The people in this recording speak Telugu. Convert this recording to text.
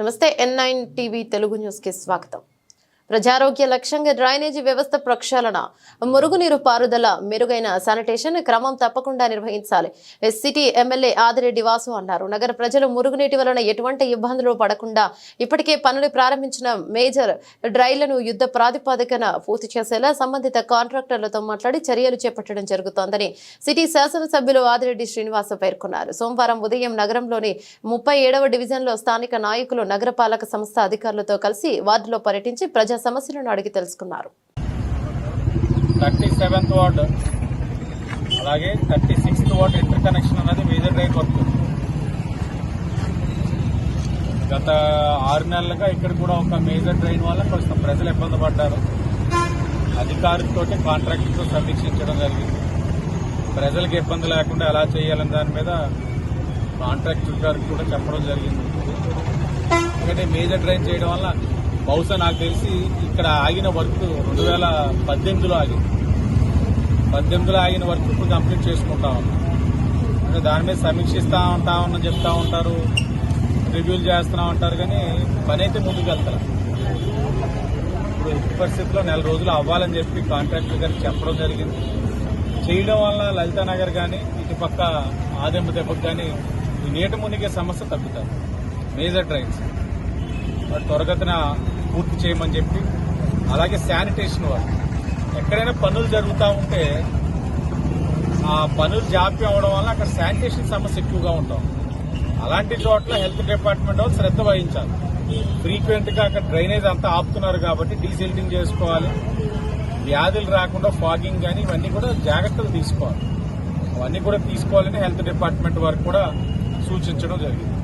నమస్తే ఎన్ నైన్ టీవీ తెలుగు న్యూస్కి స్వాగతం. ప్రజారోగ్య లక్ష్యంగా డ్రైనేజీ వ్యవస్థ ప్రక్షాళన మురుగునీరు పారుదల మెరుగైన శానిటేషన్ క్రమం తప్పకుండా నిర్వహించాలి. సిటీ ఎమ్మెల్యే ఆదిరెడ్డి వాసు అన్నారు. నగర ప్రజలు మురుగునీటి వలన ఎటువంటి ఇబ్బందులు పడకుండా ఇప్పటికే పనులు ప్రారంభించిన మేజర్ డ్రైలను యుద్ధ ప్రాతిపదికన పూర్తి చేసేలా సంబంధిత కాంట్రాక్టర్లతో మాట్లాడి చర్యలు చేపట్టడం జరుగుతోందని సిటీ శాసనసభ్యులు ఆదిరెడ్డి శ్రీనివాస పేర్కొన్నారు. సోమవారం ఉదయం నగరంలోని ముప్పై ఏడవ డివిజన్లో స్థానిక నాయకులు నగరపాలక సంస్థ అధికారులతో కలిసి వార్డులో పర్యటించి ప్రజా సమస్యలను అడిగి తెలుసుకున్నారు. థర్టీ సెవెంత్ వార్డ్ అలాగే thirty sixth ward inter connection అనేది మేజర్ డ్రైన్ వర్క్. గత ఆరు నెలలుగా ఇక్కడ కూడా ఒక మేజర్ డ్రైన్ వల్ల కొంచెం ప్రజలు ఇబ్బంది పడ్డారు. అధికారులతో కాంట్రాక్టర్తో సమీక్షించడం జరిగింది. ప్రజలకు ఇబ్బంది లేకుండా ఎలా చేయాలని దాని మీద కాంట్రాక్టర్ గారికి కూడా చెప్పడం జరిగింది. ఎందుకంటే మేజర్ డ్రైన్ చేయడం వల్ల బహుశా నాకు తెలిసి ఇక్కడ ఆగిన వర్క్ రెండు వేల పద్దెనిమిదిలో ఆగింది. పద్దెనిమిదిలో ఆగిన వర్క్ ఇప్పుడు కంప్లీట్ చేసుకుంటా ఉన్నాం. అంటే దాని మీద సమీక్షిస్తా ఉంటా ఉన్నాం చెప్తా ఉంటారు రివ్యూలు చేస్తూ ఉంటారు కానీ పని అయితే ముందుకు వెళ్తారు ఇప్పుడు ఎట్టి పరిస్థితుల్లో నెల రోజులు అవ్వాలని చెప్పి కాంట్రాక్టర్ గారికి చెప్పడం జరిగింది. చేయడం వల్ల లలితా నగర్ కానీ ఇటుపక్క ఆదెంబ దెబ్బకు కానీ ఈ నీట మునిగే సమస్య తగ్గుతారు. Major drains. వాటి త్వరగతిన పూర్తి చేయమని చెప్పి అలాగే శానిటేషన్ వర్క్. ఎక్కడైనా పనులు జరుగుతూ ఉంటే ఆ పనులు జాప్యం అవడం వల్ల అక్కడ శానిటేషన్ సమస్య ఎక్కువగా ఉంటాం. అలాంటి చోట్ల హెల్త్ డిపార్ట్మెంట్ వాళ్ళు శ్రద్ధ వహించాలి. ఫ్రీక్వెంట్గా అక్కడ డ్రైనేజ్ అంతా ఆపుతున్నారు కాబట్టి డీసిల్టింగ్ చేసుకోవాలి. వ్యాధులు రాకుండా ఫాగింగ్ కానీ ఇవన్నీ కూడా జాగ్రత్తలు తీసుకోవాలి. అవన్నీ కూడా తీసుకోవాలని హెల్త్ డిపార్ట్మెంట్ వారికి కూడా సూచించడం జరిగింది.